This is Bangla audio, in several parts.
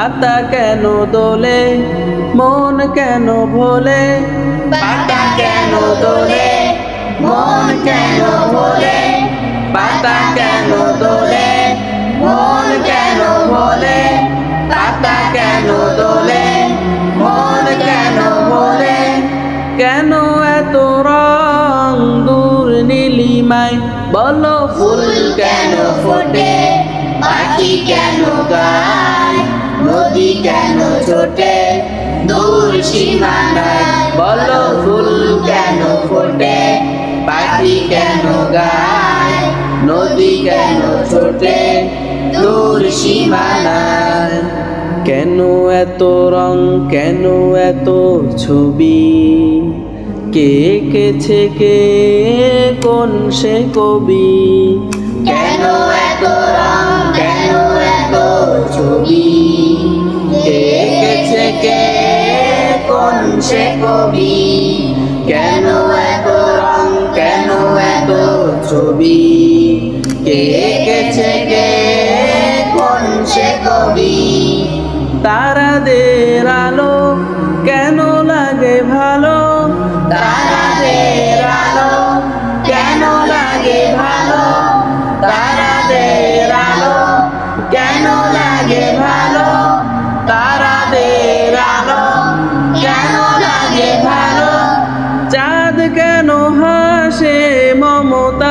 পাতা কেন দোলে? মন কেন ভোলে? পাতা কেন দোলে? মন কেন ভোলে? পাতা কেন দোলে? মন কেন ভোলে? পাতা কেন দোলে? মন কেন ভোলে? কেন এত রং দূর নীলিমায়? বলো ফুল কেন ফোটে? পাখি কেন গায়? নদী কেন ছোটে দূর সীমানায় বলো ফুল কেন ফোটে? পাখি কেন গায়? নদী কেন ছোটে দূর সীমানায়। কেন এত রং? কেন এত ছবি? কে কেছে কে? কোন সে কবি? কে কোন সে কবি? কেন এত রং, কেন এত ছবি? কে কেছে কে কোন সে কবি? তারাদের আলো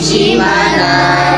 দূর সীমানায়